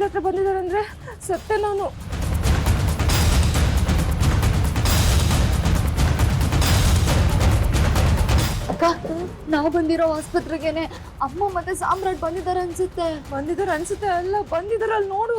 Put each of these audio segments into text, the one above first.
Hospital ಹತ್ರ ಬಂದಿದ್ದಾರೆ ಅಂದ್ರೆ ಸತ್ತೆ ನಾನು. ಅಕ್ಕ ನಾವು ಬಂದಿರೋ ಆಸ್ಪತ್ರೆಗೆನೆ ಅಮ್ಮ ಮತ್ತೆ ಸಾಮ್ರಾಟ್ ಬಂದಿದ್ದಾರೆ ಅನ್ಸುತ್ತೆ. ಬಂದಿದ್ದಾರೆ ಅನ್ಸುತ್ತೆ ಅಲ್ಲ ಬಂದಿದ್ದಾರೆ ಅಲ್ಲಿ ನೋಡು.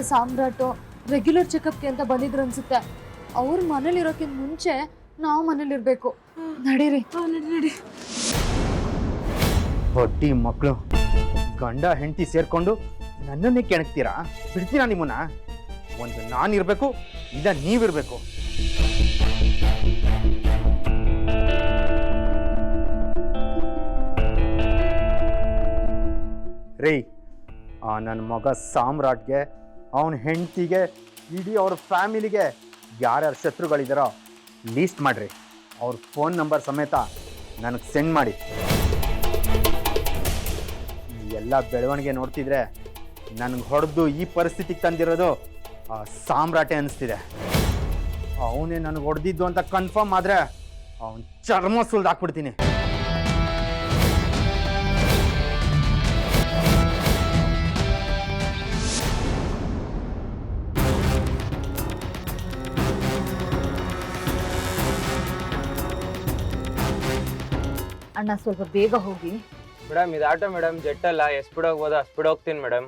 ಮತ್ತೆ ಸಾಮ್ರಾಟು ರೆಗ್ಯುಲರ್ ಚೆಕಪ್ಗೆ ಅಂತ ಬಂದಿದ್ರು ಅನ್ಸುತ್ತೆ. ಅವ್ರ ಮನೇಲಿರೋಕ್ಕಿಂತ ಮುಂಚೆ ನಾವು ಮನೇಲಿರ್ಬೇಕು. ನಡೀರಿ. ನಡಿ ಬಡ್ಡಿ ಮಕ್ಕಳು ಗಂಡ ಹೆಂಡತಿ ಸೇರ್ಕೊಂಡು ನನ್ನನ್ನೇ ಕೆಣಕ್ತೀರಾ? ಬಿಡ್ತೀರಾ ನಿಮ್ಮನ್ನ? ಒಂದು ನಾನಿರ್ಬೇಕು ಇಲ್ಲ ನೀವಿರ್ಬೇಕು. ರೀ ಆ ನನ್ನ ಮಗ ಸಾಮ್ರಾಟ್ಗೆ ಅವನ ಹೆಂಡತಿಗೆ, ಇಡೀ ಅವ್ರ ಫ್ಯಾಮಿಲಿಗೆ ಯಾರ್ಯಾರು ಶತ್ರುಗಳಿದ್ದಾರೋ ಲೀಸ್ಟ್ ಮಾಡಿರಿ. ಅವ್ರ ಫೋನ್ ನಂಬರ್ ಸಮೇತ ನನಗೆ ಸೆಂಡ್ ಮಾಡಿ. ಈ ಎಲ್ಲ ಬೆಳವಣಿಗೆ ನೋಡ್ತಿದ್ರೆ ನನಗೆ ಹೊಡೆದು ಈ ಪರಿಸ್ಥಿತಿಗೆ ತಂದಿರೋದು ಆ ಸಾಮ್ರಾಟೆ ಅನಿಸ್ತಿದೆ. ಅವನೇ ನನಗೆ ಹೊಡೆದಿದ್ದು ಅಂತ ಕನ್ಫರ್ಮ್ ಆದರೆ ಅವನ ಚರ್ಮ ಸುಲ್ದು ಅಣ್ಣ ಸ್ವಲ್ಪ ಬೇಗ ಹೋಗಿ. ಮೇಡಮ್ ಇದು ಆಟೋ ಮೇಡಮ್ ಜೆಟ್ ಅಲ್ಲ ಎಷ್ಟು ಸ್ಪೀಡ್ ಹೋಗ್ಬೋದು ಅಷ್ಟು ಸ್ಪೀಡ್ ಹೋಗ್ತೀನಿ ಮೇಡಮ್.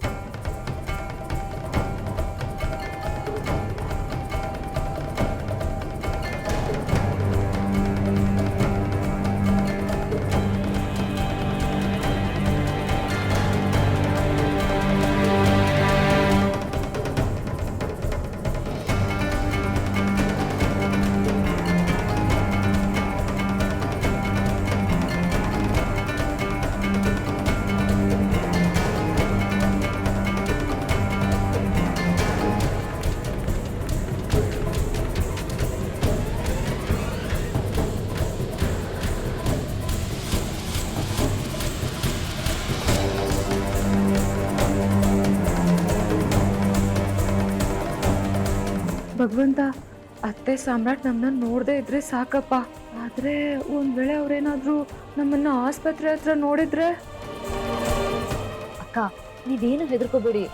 ಭಗವಂತ ಅತ್ತೆ ಸಾಮ್ರಾಟ್ ನಮ್ಮನ್ನ ನೋಡದೆ ಇದ್ರೆ ಸಾಕಪ್ಪ. ಆದ್ರೆ ಒಂದ್ ವೇಳೆ ಅವ್ರೇನಾದ್ರೂ ನಮ್ಮನ್ನ ಆಸ್ಪತ್ರೆ ಹತ್ರ ನೋಡಿದ್ರೆ? ಅಕ್ಕ, ನೀವೇನು ಹೆದರ್ಕೋಬೇಡಿ.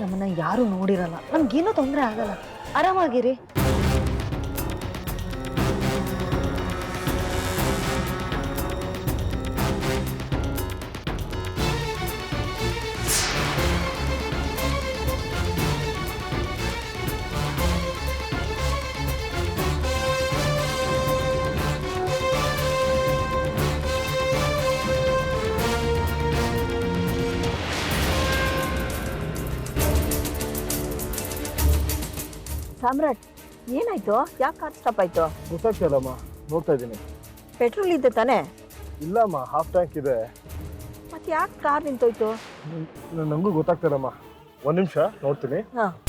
ನಮ್ಮನ್ನ ಯಾರು ನೋಡಿರಲ್ಲ. ನಮ್ಗೇನು ತೊಂದರೆ ಆಗಲ್ಲ. ಆರಾಮಾಗಿರಿ. ಸಾಮ್ರಾಟ್ ಏನಾಯ್ತು? ಯಾಕೆ ಕಾರ್ ಸ್ಟಾಪ್ ಆಯ್ತು? ಗೊತ್ತಾಗ್ತಿಲ್ಲಮ್ಮ ನೋಡ್ತಾ ಇದ್ದೀನಿ. ಪೆಟ್ರೋಲ್ ಇದೆ ತಾನೇ? ಇಲ್ಲಮ್ಮ ಹಾಫ್ ಟ್ಯಾಂಕ್ ಇದೆ. ಮತ್ತೆ ಯಾಕೆ ಕಾರ್ ನಿಂತೋಯ್ತು? ನ- ನಂಗೂ ಗೊತ್ತಾಗ್ತಿಲ್ಲಮ್ಮ. ಒಂದು ನಿಮಿಷ ನೋಡ್ತೀನಿ. ಹಾ.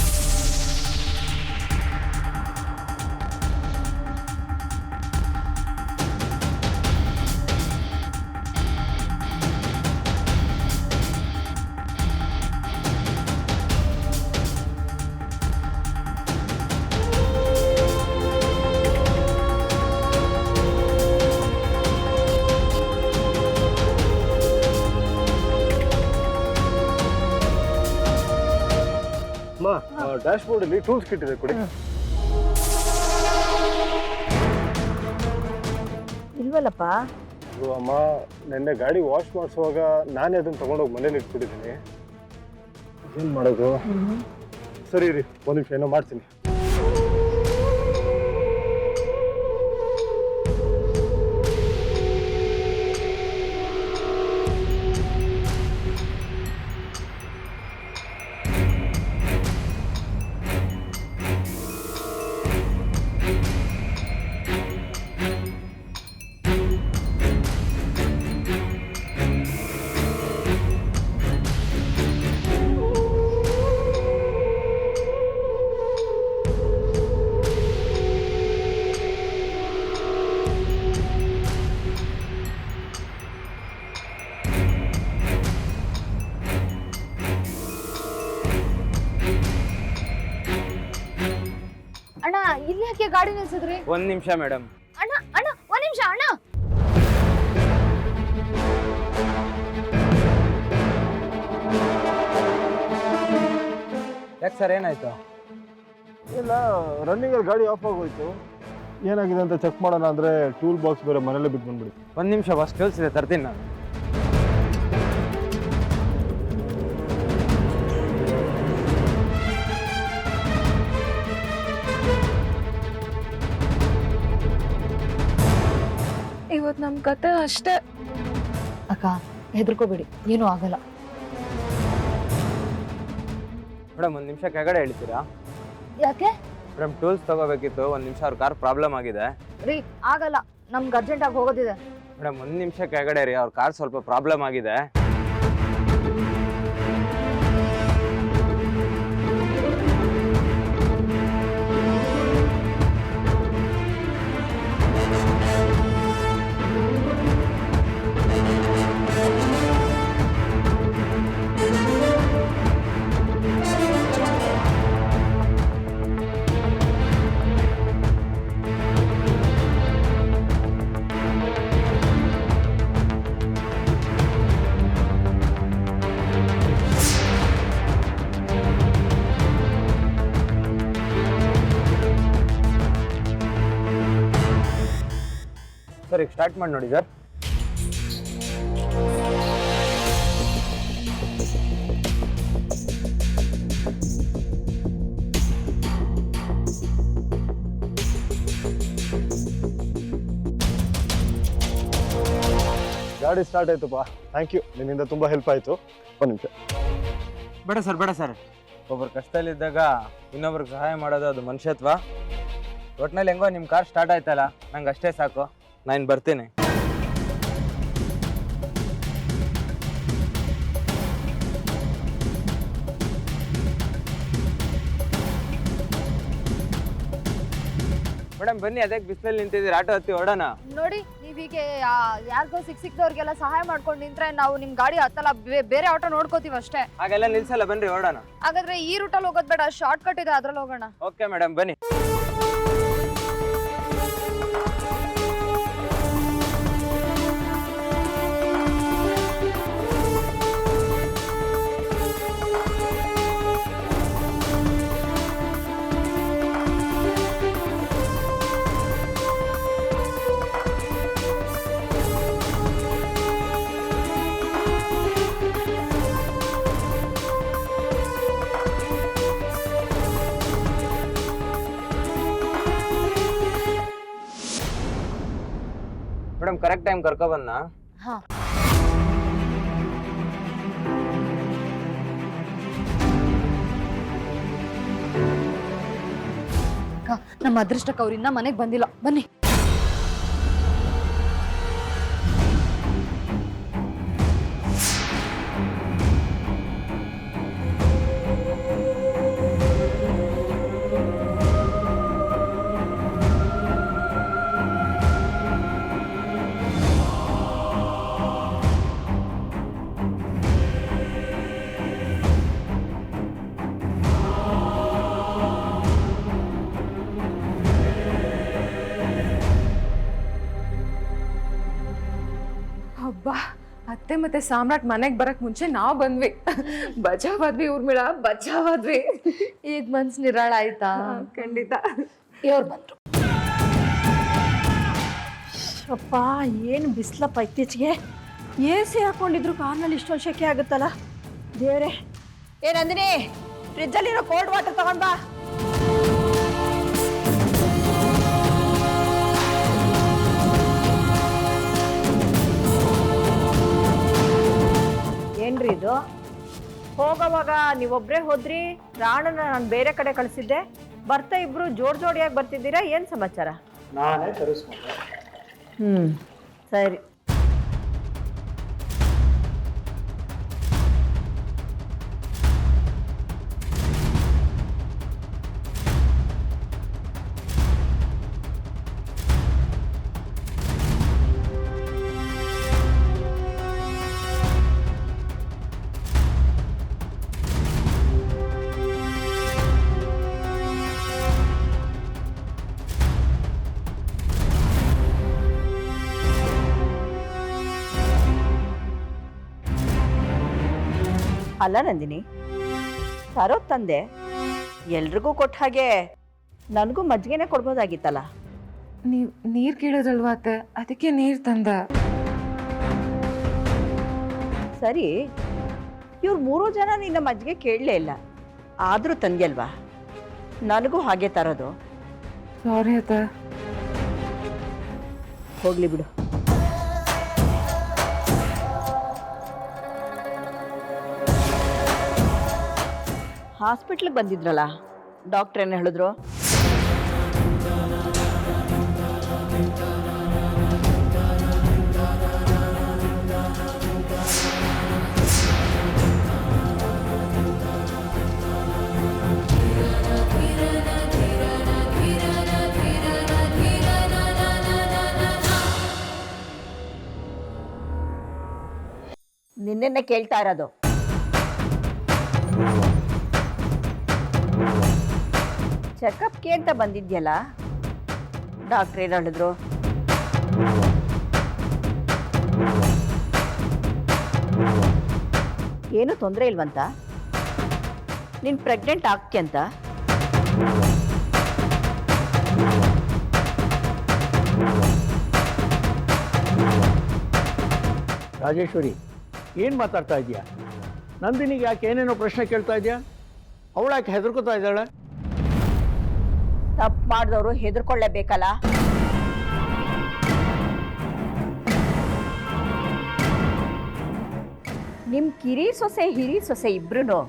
ಡ್ಯಾಶ್ ಬೋರ್ಡಲ್ಲಿ ಟೂಲ್ಸ್ ಕಿಟ್ ಇದೆ ಕೊಡಿ. ಇಲ್ವಲ್ಲಪ್ಪ? ಅಮ್ಮ ನಿನ್ನೆ ಗಾಡಿ ವಾಶ್ ಮಾಡಿಸುವಾಗ ನಾನೇ ಅದನ್ನ ತಗೊಂಡೋಗಿ ಮನೇಲಿ ಇಟ್ಬಿಟ್ಟಿದ್ದೀನಿ. ಏನ್ ಮಾಡೋದು? ಸರಿ ರೀ ಒಂದು ನಿಮಿಷ ಏನೋ ಮಾಡ್ತೀನಿ. ಗಾಡಿ ನಿಲ್ಸಿದ್ರಿ ಒಂದ್ ನಿಮಿಷ ಮೇಡಮ್. ಅಣ್ಣ ಅಣ್ಣ ಒಂದ್ ನಿಮಿಷ ಅಣ್ಣ. ಯಾಕೆ ಸರ್ ಏನಾಯ್ತು? ಇಲ್ಲ ರನ್ನಿಂಗಲ್ಲಿ ಗಾಡಿ ಆಫ್ ಆಗೋಯ್ತು. ಏನಾಗಿದೆ ಅಂತ ಚೆಕ್ ಮಾಡೋಣ ಅಂದ್ರೆ ಟೂಲ್ ಬಾಕ್ಸ್ ಬೇರೆ ಮನೇಲಿ ಬಿಟ್ಟು ಬಂದ್ಬಿಡಿ. ಒಂದ್ ನಿಮಿಷ ಬಸ್ ಕೇಳಿಸಿದೆ ತರ್ತೀನಿ ನಾನು. ಇವತ್ತು ನಮ್ಮ ಕತೆ ಅಷ್ಟೇ. ಅಕ್ಕ ಹೆದರ್ಕೋಬೇಡಿ. ಏನೂ ಆಗಲ್ಲ. ಮೇಡಮ್ ಒಂದು ನಿಮಿಷ ಕೆಳಗಡೆ ಹೇಳ್ತೀರಾ? ಯಾಕೆ? ಮೇಡಮ್ ಟೂಲ್ಸ್ ತಗೋಬೇಕಿತ್ತು. ಒಂದು ನಿಮಿಷ ಅವ್ರ ಕಾರ್ ಪ್ರಾಬ್ಲಮ್ ಆಗಿದೆ. ರೀ ಆಗಲ್ಲ. ನಮ್ಗೆ ಅರ್ಜೆಂಟಾಗಿ ಹೋಗೋದಿದೆ. ಮೇಡಮ್ ಒಂದು ನಿಮಿಷ ಕೆಳಗಡೆ ರೀ ಅವ್ರ ಕಾರ್ ಸ್ವಲ್ಪ ಪ್ರಾಬ್ಲಮ್ ಆಗಿದೆ. ಸರ್ ಈಗ ಸ್ಟಾರ್ಟ್ ಮಾಡಿ ನೋಡಿ ಸರ್. ಗಾಡಿ ಸ್ಟಾರ್ಟ್ ಆಯ್ತಪ್ಪ. ಥ್ಯಾಂಕ್ ಯು ನಿನ್ನಿಂದ ತುಂಬ ಹೆಲ್ಪ್ ಆಯಿತು. ಒಂದು ನಿಮಿಷ. ಬೇಡ ಸರ್ ಬೇಡ ಸರ್. ಒಬ್ಬರು ಕಷ್ಟದಲ್ಲಿದ್ದಾಗ ಇನ್ನೊಬ್ರಿಗೆ ಸಹಾಯ ಮಾಡೋದು ಅದು ಮನುಷ್ಯತ್ವ. ಒಟ್ನಲ್ಲಿ ಹೆಂಗೋ ನಿಮ್ಮ ಕಾರ್ ಸ್ಟಾರ್ಟ್ ಆಯ್ತಲ್ಲ ನಂಗೆ ಅಷ್ಟೇ ಸಾಕು. ನಾನು ಬರ್ತೀನಿ. ಮೇಡಮ್ ಬನ್ನಿ ಅದಕ್ಕೆ ಬಿಸಿಲಲ್ಲಿ ನಿಂತಿದ್ದೀರಿ. ಆಟೋ ಹತ್ತಿ ಓಡೋಣ. ನೋಡಿ ನೀವೀಗೆ ಯಾರಿಗೋ ಸಿಕ್ ಸಿಕ್ದವ್ರಿಗೆಲ್ಲ ಸಹಾಯ ಮಾಡ್ಕೊಂಡು ನಿಂತ್ರೆ ನಾವು ನಿಮ್ ಗಾಡಿ ಹತ್ತಲ್ಲ ಬೇ- ಬೇರೆ ಆಟೋ ನೋಡ್ಕೋತೀವಿ ಅಷ್ಟೇ. ಹಾಗೆಲ್ಲ ನಿಲ್ಸಲ್ಲ ಬನ್ರಿ ಓಡೋಣ. ಹಾಗಾದ್ರೆ ಈ ರೂಟಲ್ಲಿ ಹೋಗೋದ್ ಬೇಡ ಶಾರ್ಟ್ ಕಟ್ ಇದೆ ಅದ್ರಲ್ಲಿ ಹೋಗೋಣ. ಓಕೆ ಮೇಡಮ್ ಬನ್ನಿ. ಕರೆಕ್ಟ್ ಟೈಮ್ ಕರ್ಕೊ ಬಂದ ನಮ್ಮ ಅದೃಷ್ಟಕ್ಕೆ ಅವ್ರಿಂದ ಮನೆಗೆ ಬಂದಿಲ್ಲ. ಬನ್ನಿ. ಮತ್ತೆ ಸಾಮ್ರಾಟ್ ಮನೆಗೆ ಬರಕ್ ಮುಂಚೆ ನಾವು ಬಂದ್ವಿ. ಬಜಾವಾದ್ವಿ ಊರ್ಮಿಳ ಬಜಾವಾದ್ವಿ. ಈಗ ಮನ್ಸು ನಿರಾಳ ಆಯ್ತಾ? ಖಂಡಿತ. ಇವ್ರು ಬಂದ್ರು. ಅಪ್ಪ ಏನು ಬಿಸಿಲಪ್ಪ ಇತ್ತೀಚೆಗೆ? ಎ ಸಿ ಹಾಕೊಂಡಿದ್ರು ಕಾರ್ನಲ್ಲಿ ಇಷ್ಟೊಂದು ಶೆಕೆ ಆಗುತ್ತಲ್ಲ? ದೇವ್ರೆ. ಏ ನಂದಿನಿ ಫ್ರಿಜ್ಜಲ್ಲಿರೋ ಕೋಲ್ಡ್ ವಾಟರ್ ತಗೊಂಡ್ ಬಾ. ಏನ್ರಿ ಇದು? ಹೋಗೋವಾಗ ನೀವೊಬ್ರೇ ಹೋದ್ರಿ ರಾಣನ ನಾನು ಬೇರೆ ಕಡೆ ಕಳಿಸಿದ್ದೆ ಬರ್ತಾ ಇಬ್ರು ಜೋಡ್ ಜೋಡಿಯಾಗಿ ಬರ್ತಿದ್ದೀರಾ ಏನು ಸಮಾಚಾರ? ನಾನೇ ತರಿಸ್ಕೊಂಡೆ. ಹ್ಞೂ ಸರಿ. ಅಲ್ಲ ನಂದಿನಿ. ಸರೋ ತಂದೆ. ಎಲ್ರಿಗೂ ಕೊಟ್ಟ ಹಾಗೆ ನನಗೂ ಮಜ್ಜಿಗೆನೆ ಕೊಡ್ಬೋದಾಗಿತ್ತಲ್ಲ. ನೀವು ನೀರು ಕೇಳೋದಲ್ವಾ ಅತ್ತೆ? ಅದಕ್ಕೆ ನೀರು ತಂದ. ಸರಿ. ಇವ್ರು ಮೂರು ಜನ ನಿನ್ನ ಮಜ್ಜಿಗೆ ಕೇಳಲೇ ಇಲ್ಲ. ಆದರೂ ತಂದ್ಯಲ್ವಾ? ನನಗೂ ಹಾಗೆ ತರೋದು. ಸಾರಿ ಅತ್ತ. ಹೋಗ್ಲಿ ಬಿಡು. ಹಾಸ್ಪಿಟ್ಲಿಗೆ ಬಂದಿದ್ರಲ್ಲ ಡಾಕ್ಟ್ರ್ ಏನು ಹೇಳಿದ್ರು? ನಿನ್ನೆ ಕೇಳ್ತಾ ಇರೋದು. ಚೆಕಪ್ಗೆ ಅಂತ ಬಂದಿದ್ಯಲ್ಲ? ಡಾಕ್ಟ್ರ್ ಏನು ಹೇಳಿದ್ರು? ಏನು ತೊಂದರೆ ಇಲ್ವಂತ? ನೀನು ಪ್ರೆಗ್ನೆಂಟ್ ಆಗ್ತ್ಯಂತ ರಾಜೇಶ್ವರಿ, ಏನು ಮಾತಾಡ್ತಾ ಇದೆಯಾ ನಂದಿನಿಗೆ ಯಾಕೆ ಏನೇನೋ ಪ್ರಶ್ನೆ ಕೇಳ್ತಾ ಇದೆಯಾ ಅವಳು ಯಾಕೆ ಹೆದರ್ಕೋತಾ ಇದ್ದಾಳೆ? ತಪ್ಪು ಮಾಡಿದವರು ಹೆದರ್ಕೊಳ್ಳೇಬೇಕಲ್ಲ? ನಿಮ್ಮ ಕಿರಿ ಸೊಸೆ, ಹಿರಿ ಸೊಸೆ ಇಬ್ರು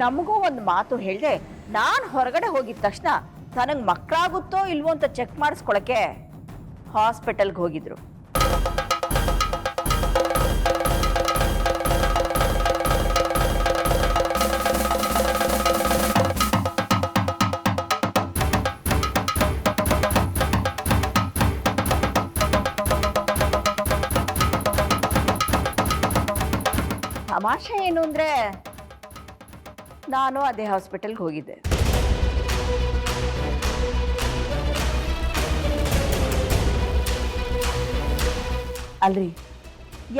ನಮಗೂ ಒಂದು ಮಾತು ಹೇಳಿದೆ, ನಾನು ಹೊರಗಡೆ ಹೋಗಿದ ತಕ್ಷಣ ನನಗೆ ಮಕ್ಕಳಾಗುತ್ತೋ ಇಲ್ವೋ ಅಂತ ಚೆಕ್ ಮಾಡಿಸ್ಕೊಳಕ್ಕೆ ಹಾಸ್ಪಿಟಲ್ಗೆ ಹೋಗಿದ್ರು. ತಮಾಷೆ ಏನು ಅಂದರೆ ನಾನು ಅದೇ ಹಾಸ್ಪಿಟಲ್ಗೆ ಹೋಗಿದ್ದೆ. ಅಲ್ರಿ,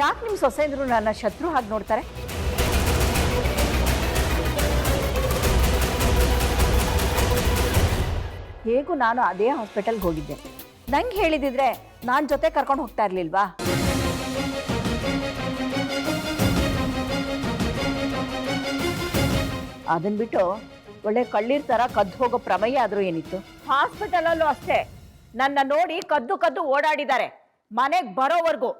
ಯಾಕೆ ನಿಮ್ಮ ಸೊಸೆಂದ್ರು ನನ್ನ ಶತ್ರು ಹಾಗೆ ನೋಡ್ತಾರೆ? ಹೇಗೂ ನಾನು ಅದೇ ಹಾಸ್ಪಿಟಲ್ಗೆ ಹೋಗಿದ್ದೆ. ನಂಗೆ ಹೇಳಿದಿದ್ರೆ ನಾನು ಜೊತೆ ಕರ್ಕೊಂಡು ಹೋಗ್ತಾ ಇರ್ಲಿಲ್ವಾ? ಅದನ್ ಬಿಟ್ಟು ಒಳ್ಳೆ ಕಳ್ಳೀರ್ ತರ ಕದ್ದು ಹೋಗೋ ಪ್ರಮೇಯ ಆದ್ರೂ ಏನಿತ್ತು? ಹಾಸ್ಪಿಟಲ್ ಅಲ್ಲೂ ಅಷ್ಟೇ. ನನ್ನ ನೋಡಿ ಕದ್ದು ಕದ್ದು ಓಡಾಡಿದ್ದಾರೆ. ಮನೆಗೆ ಬರೋವರೆಗೂ.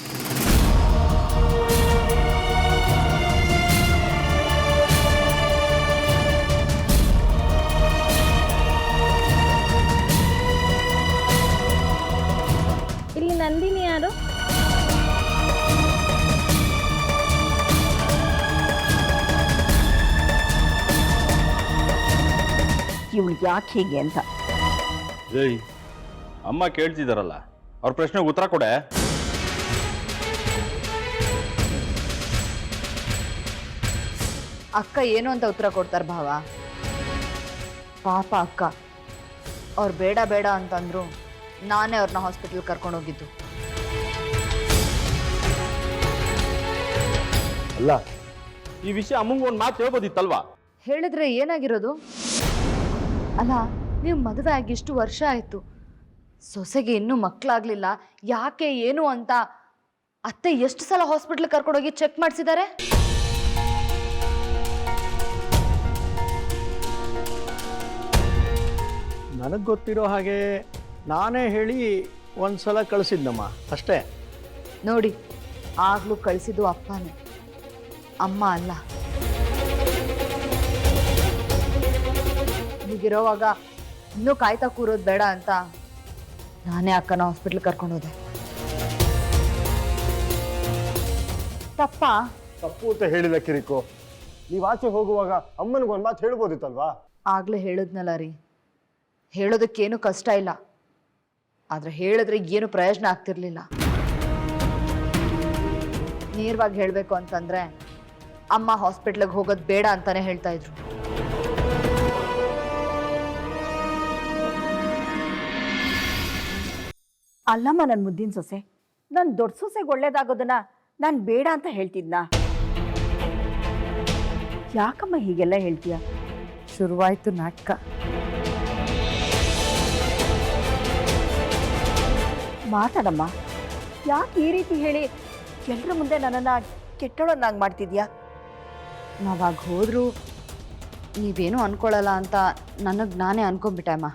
ಇಲ್ಲಿ ನಂದಿನಿ ಯಾರು? ಇವಳು ಯಾಕೆ ಹೀಗೆ ಅಂತ. ಏಯ್ ಅಮ್ಮ ಕೇಳ್ತಿದಾರಲ್ಲ ಅವ್ರ ಪ್ರಶ್ನೆಗೆ ಉತ್ತರ ಕೊಡೆ. ಅಕ್ಕ ಏನು ಅಂತ ಉತ್ತರ ಕೊಡ್ತಾರ ಭಾವ? ಪಾಪ ಅಕ್ಕ ಅವ್ರು ಬೇಡ ಬೇಡ ಅಂತಂದ್ರು ನಾನೇ ಅವ್ರನ್ನ ಹಾಸ್ಪಿಟಲ್ ಕರ್ಕೊಂಡು ಹೋಗಿದ್ದು. ಅಲ್ಲ ಈ ವಿಷಯ ಅಮ್ಮಂಗೆ ಒಂದು ಮಾತು ಹೇಳ್ಬೋದಿತ್ತಲ್ವಾ? ಹೇಳಿದ್ರೆ ಏನಾಗಿರೋದು? ಅಲ್ಲ ನೀವು ಮದುವೆ ಆಗಿ ಇಷ್ಟು ವರ್ಷ ಆಯಿತು. ಸೊಸೆಗೆ ಇನ್ನೂ ಮಕ್ಕಳಾಗ್ಲಿಲ್ಲ ಯಾಕೆ ಏನು ಅಂತ ಅತ್ತೆ ಎಷ್ಟು ಸಲ ಹಾಸ್ಪಿಟ್ಲ್ ಕರ್ಕೊಂಡೋಗಿ ಚೆಕ್ ಮಾಡಿಸಿದ್ದಾರೆ ನನಗೆ ಗೊತ್ತಿರೋ ಹಾಗೆ ನಾನೇ ಹೇಳಿ ಒಂದ್ಸಲ ಕಳಿಸಿದ್ನಮ್ಮ ಅಷ್ಟೇ. ನೋಡಿ ಆಗ್ಲೂ ಕಳಿಸಿದ್ದು ಅಪ್ಪನೇ. ಅಮ್ಮ ಅಲ್ಲ. ಹೀಗಿರೋವಾಗ ಇನ್ನೂ ಕಾಯ್ತಾ ಕೂರೋದು ಬೇಡ ಅಂತ ನಾನೇ ಅಕ್ಕನ ಹಾಸ್ಪಿಟ್ಲ್ ಕರ್ಕೊಂಡು ಹೋದೆ ತಪ್ಪ? ತಪ್ಪು ಅಂತ ಹೇಳಿಲ್ಲ ಕಿರಿಕು. ನೀವು ಆಚೆ ಹೋಗುವಾಗ ಅಮ್ಮನಿಗೆ ಒಂದು ಮಾತು ಹೇಳ್ಬೋದಿತ್ತಲ್ವಾ? ಆಗ್ಲೇ ಹೇಳಿದ್ನಲ್ಲ ರೀ. ಹೇಳೋದಕ್ಕೇನು ಕಷ್ಟ ಇಲ್ಲ. ಆದ್ರೆ ಹೇಳಿದ್ರೆ ಏನು ಪ್ರಯೋಜನ ಆಗ್ತಿರ್ಲಿಲ್ಲ. ನೇರವಾಗಿ ಹೇಳಬೇಕು ಅಂತಂದ್ರೆ ಅಮ್ಮ ಹಾಸ್ಪಿಟ್ಲಿಗೆ ಹೋಗೋದು ಬೇಡ ಅಂತಾನೆ ಹೇಳ್ತಾ ಇದ್ರು. ಅಲ್ಲಮ್ಮ ನನ್ನ ಮುದ್ದಿನ ಸೊಸೆ. ನನ್ನ ದೊಡ್ಡ ಸೊಸೆಗೆ ಒಳ್ಳೇದಾಗೋದನ್ನ ನಾನು ಬೇಡ ಅಂತ ಹೇಳ್ತಿದ್ನಾ? ಯಾಕಮ್ಮ ಹೀಗೆಲ್ಲ ಹೇಳ್ತೀಯ? ಶುರುವಾಯಿತು ನಾಟಕ. ಮಾತಾಡಮ್ಮ. ಯಾಕೆ ಈ ರೀತಿ ಹೇಳಿ ಎಲ್ಲರ ಮುಂದೆ ನನ್ನನ್ನು ಕೆಟ್ಟೋಳನ್ನಾಗಿ ಮಾಡ್ತಿದ್ಯಾ? ನಾವಾಗ ಹೋದರೂ ನೀವೇನೂ ಅನ್ಕೊಳ್ಳಲ್ಲ ಅಂತ ನನಗೆ ನಾನೇ ಅನ್ಕೊಂಬಿಟ್ಟೆ ಅಮ್ಮ.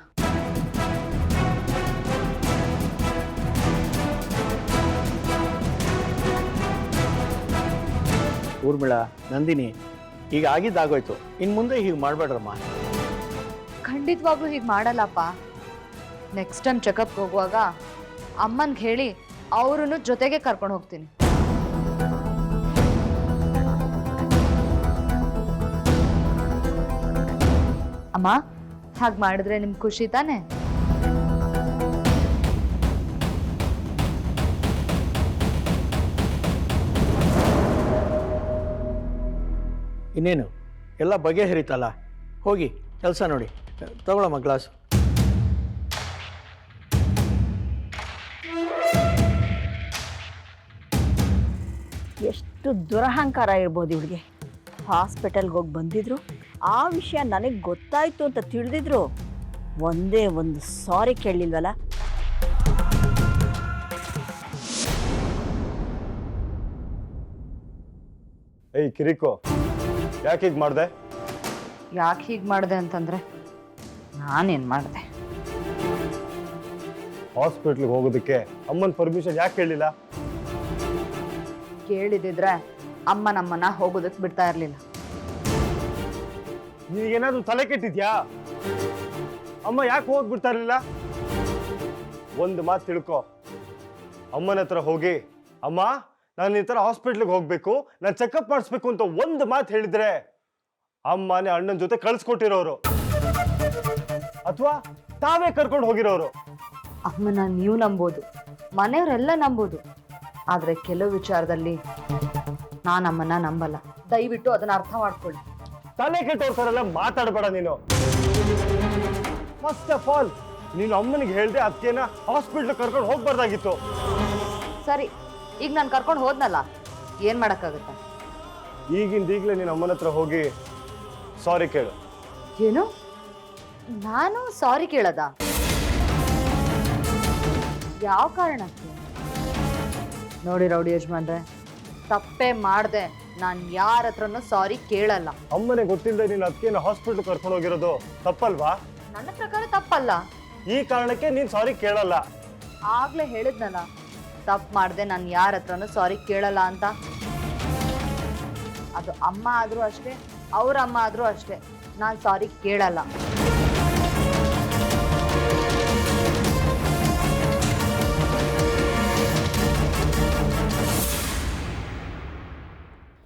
ಊರ್ಮಿಳ, ನಂದಿನಿ ಈಗ ಆಗಿದ್ದಾಗೋಯ್ತು. ಇನ್ನು ಮುಂದೆ ಹೀಗೆ ಮಾಡಬೇಡ್ರಮ್ಮ. ಖಂಡಿತವಾಗ್ಲೂ ಹೀಗೆ ಮಾಡಲ್ಲಪ್ಪ. ನೆಕ್ಸ್ಟ್ ಟೈಮ್ ಚೆಕಪ್ಗೆ ಹೋಗುವಾಗ ಅಮ್ಮನ್ಗೆ ಹೇಳಿ ಅವರನ್ನು ಜೊತೆಗೆ ಕರ್ಕೊಂಡು ಹೋಗ್ತೀನಿ. ಅಮ್ಮ, ಹಾಗೆ ಮಾಡಿದ್ರೆ ನಿಮ್ಗೆ ಖುಷಿ ತಾನೆ? ಇನ್ನೇನು? ಎಲ್ಲ ಬಗೆಹರಿತಲ್ಲ ಹೋಗಿ ಕೆಲಸ ನೋಡಿ. ತಗೊಳಮ್ಮ ಗ್ಲಾಸ್ ಎಷ್ಟು ದುರಹಂಕಾರ ಇರ್ಬೋದು ಇವಳಿಗೆ. ಹಾಸ್ಪಿಟಲ್ಗೆ ಹೋಗಿ ಬಂದಿದ್ರು. ಆ ವಿಷಯ ನನಗೆ ಗೊತ್ತಾಯ್ತು ಅಂತ ತಿಳಿದಿದ್ರು. ಒಂದೇ ಒಂದು ಸಾರಿ ಕೇಳಲಿಲ್ವಲ್ಲ? ಏಯ್ ಕಿರಿಕೋ. ಯಾಕೆ ಹೀಗೆ ಮಾಡಿದೆ? ಯಾಕೆ ಹೀಗೆ ಮಾಡಿದೆ ಅಂತಂದ್ರೆ ನಾನೇನು ಮಾಡಿದೆ? ಹಾಸ್ಪಿಟ್ಲಿಗೆ ಹೋಗೋದಕ್ಕೆ ಅಮ್ಮನ ಪರ್ಮಿಷನ್ ಯಾಕೆ ಕೇಳಲಿಲ್ಲ ಕೇಳಿದಿದ್ರೆ ಅಮ್ಮ ನಮ್ಮನ್ನ ಹೋಗೋದಕ್ಕೆ ಬಿಡ್ತಾ ಇರಲಿಲ್ಲ. ನಿನಗೇನಾದ್ರೂ ತಲೆ ಕೆಟ್ಟಿದ್ಯಾ? ಅಮ್ಮ ಯಾಕೆ ಹೋಗ್ಬಿಡ್ತಾ ಇರಲಿಲ್ಲ? ಒಂದು ಮಾತು ತಿಳ್ಕೊ. ಅಮ್ಮನ ಹತ್ರ ಹೋಗಿ ಅಮ್ಮ ನಾನು ಈ ಥರ ಹಾಸ್ಪಿಟ್ಲಿಗೆ ಹೋಗಬೇಕು ನಾನು ಚೆಕಪ್ ಮಾಡಿಸ್ಬೇಕು ಅಂತ ಒಂದು ಮಾತು ಹೇಳಿದ್ರೆ ಅಮ್ಮನೇ ಅಣ್ಣನ ಜೊತೆ ಕಳ್ಸ್ಕೊಟ್ಟಿರೋರು. ಅಥವಾ ತಾವೇ ಕರ್ಕೊಂಡು ಹೋಗಿರೋರು. ಅಮ್ಮನ ನೀವು ನಂಬೋದು ಮನೆಯವರೆಲ್ಲ ನಂಬೋದು. ಆದರೆ ಕೆಲವು ವಿಚಾರದಲ್ಲಿ ನಾನು ಅಮ್ಮನ ನಂಬಲ್ಲ. ದಯವಿಟ್ಟು ಅದನ್ನ ಅರ್ಥ ಮಾಡ್ಕೊಳ್ಳಿ. ತಲೆ ಕೆಟ್ಟವ್ರಲ್ಲ ಮಾತಾಡಬೇಡ ನೀನು. ಫಸ್ಟ್ ಆಫ್ ಆಲ್ ನೀನು ಅಮ್ಮನಿಗೆ ಹೇಳಿದೆ ಅದಕ್ಕೇನ ಹಾಸ್ಪಿಟ್ಲ್ ಕರ್ಕೊಂಡು ಹೋಗ್ಬಾರ್ದಾಗಿತ್ತು. ಸರಿ ಈಗ ನಾನು ಕರ್ಕೊಂಡು ಹೋದ್ನಲ್ಲ ಏನು ಮಾಡೋಕ್ಕಾಗುತ್ತೆ? ಈಗಿಂದ ಈಗಲೇ ನೀನು ಅಮ್ಮನ ಹತ್ರ ಹೋಗಿ ಸಾರಿ ಕೇಳು. ಏನು? ನಾನು ಸಾರಿ ಕೇಳದ? ಯಾವ ಕಾರಣಕ್ಕೆ? ನೋಡಿ ರೌಡಿ ಯಜಮಾನ್ರೆ ತಪ್ಪೇ ಮಾಡ್ದೆ. ನಾನು ಯಾರ ಹತ್ರನೂ ಸಾರಿ ಕೇಳಲ್ಲ. ಅಮ್ಮನೆ ಗೊತ್ತಿಲ್ಲದೆ ನೀನು ಅದಕ್ಕೇನು ಹಾಸ್ಪಿಟಲ್ ಕರ್ಕೊಂಡು ಹೋಗಿರೋದು? ತಪ್ಪಲ್ವಾ? ನನ್ನ ಪ್ರಕಾರ ತಪ್ಪಲ್ಲ. ಈ ಕಾರಣಕ್ಕೆ ನೀನು ಸಾರಿ ಕೇಳಲ್ಲ. ಆಗ್ಲೇ ಹೇಳಿದ್ನಲ್ಲ ತಪ್ಪು ಮಾಡಿದೆ ನಾನು ಯಾರ ಹತ್ರನೂ ಸಾರಿ ಕೇಳಲ್ಲ ಅಂತ. ಅದು ಅಮ್ಮ ಆದರೂ ಅಷ್ಟೇ, ಅವ್ರ ಅಮ್ಮ ಆದರೂ ಅಷ್ಟೇ, ನಾನು ಸಾರಿ ಕೇಳಲ್ಲ.